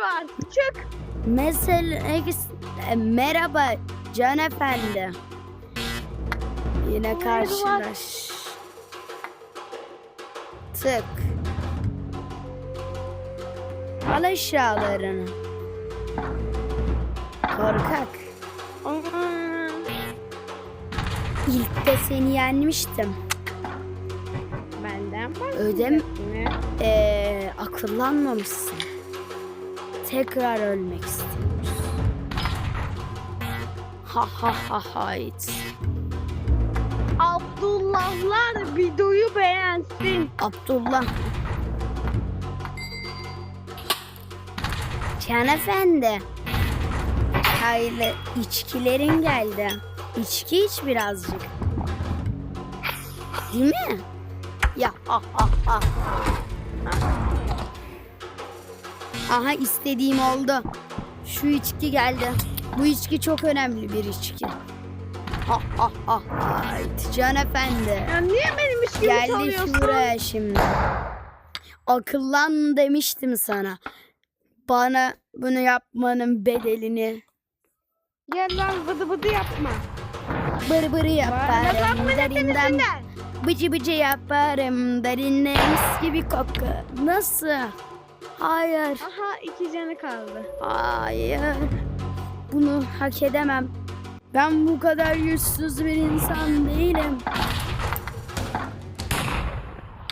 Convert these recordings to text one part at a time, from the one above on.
var. Çık. Mesela e, merhaba Can Efendi. Yine karşılaş. Tık. Al eşyalarını. Korkak. İlk de seni yenmiştim. Benden var. Ödem ee, akıllanmamışsın. Tekrar ölmek istiyorsun. Ha ha ha hayt. Abdullahlar videoyu beğensin. Abdullah. Can Efendi. Hayırlı içkilerin geldi. İçki iç birazcık. Değil mi? Ya ah ah ah. Aha istediğim oldu. Şu içki geldi. Bu içki çok önemli bir içki. Ah ah ah. Hayt. Can Efendi. Ya niye benim işimi Geldi çalıyorsun? şuraya şimdi. Akıllan demiştim sana. Bana bunu yapmanın bedelini Gel lan bıdı bıdı yapma. bır bırı yaparım. Mı Derinden bıcı bıcı yaparım. Derinden mis gibi koku. Nasıl? Hayır. Aha iki canı kaldı. Hayır. Bunu hak edemem. Ben bu kadar yüzsüz bir insan değilim.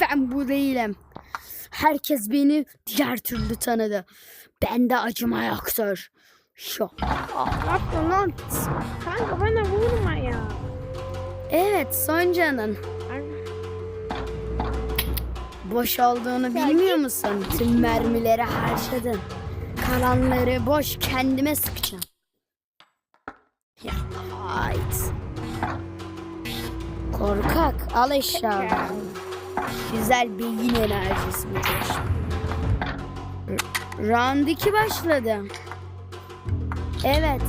Ben bu değilim. Herkes beni diğer türlü tanıdı. Bende acıma yoktur. Şu. Ne yaptın lan? Kanka bana vurma ya. Evet son canın. Boş olduğunu Ya bilmiyor musun? Tüm mermileri harcadın. Kalanları boş kendime sıkacağım. Ya hayt. Korkak al eşyalarını. Güzel beyin enerjisi bu iş. R- Round 2 başladı. Evet.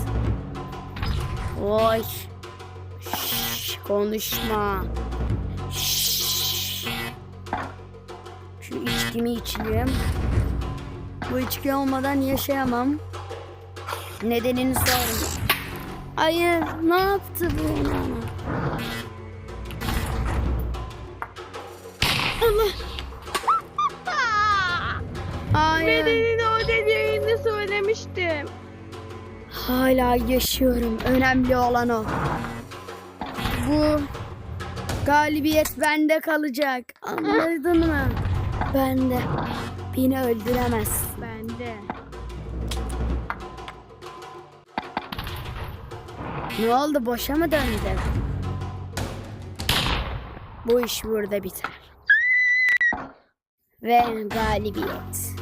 Oy. Şş, konuşma. Şu içkimi içeyim. Bu içki olmadan yaşayamam. Nedenini sorma. Hayır, ne yaptı bu bana? Allah. Hayır. Bedenini o dediğini söylemiştim. Hala yaşıyorum. Önemli olan o. Bu galibiyet bende kalacak. Anladın mı? Bende. Beni öldüremez. Bende. Ne oldu? Boşa mı döndü? Bu iş burada biter. Ve galibiyet.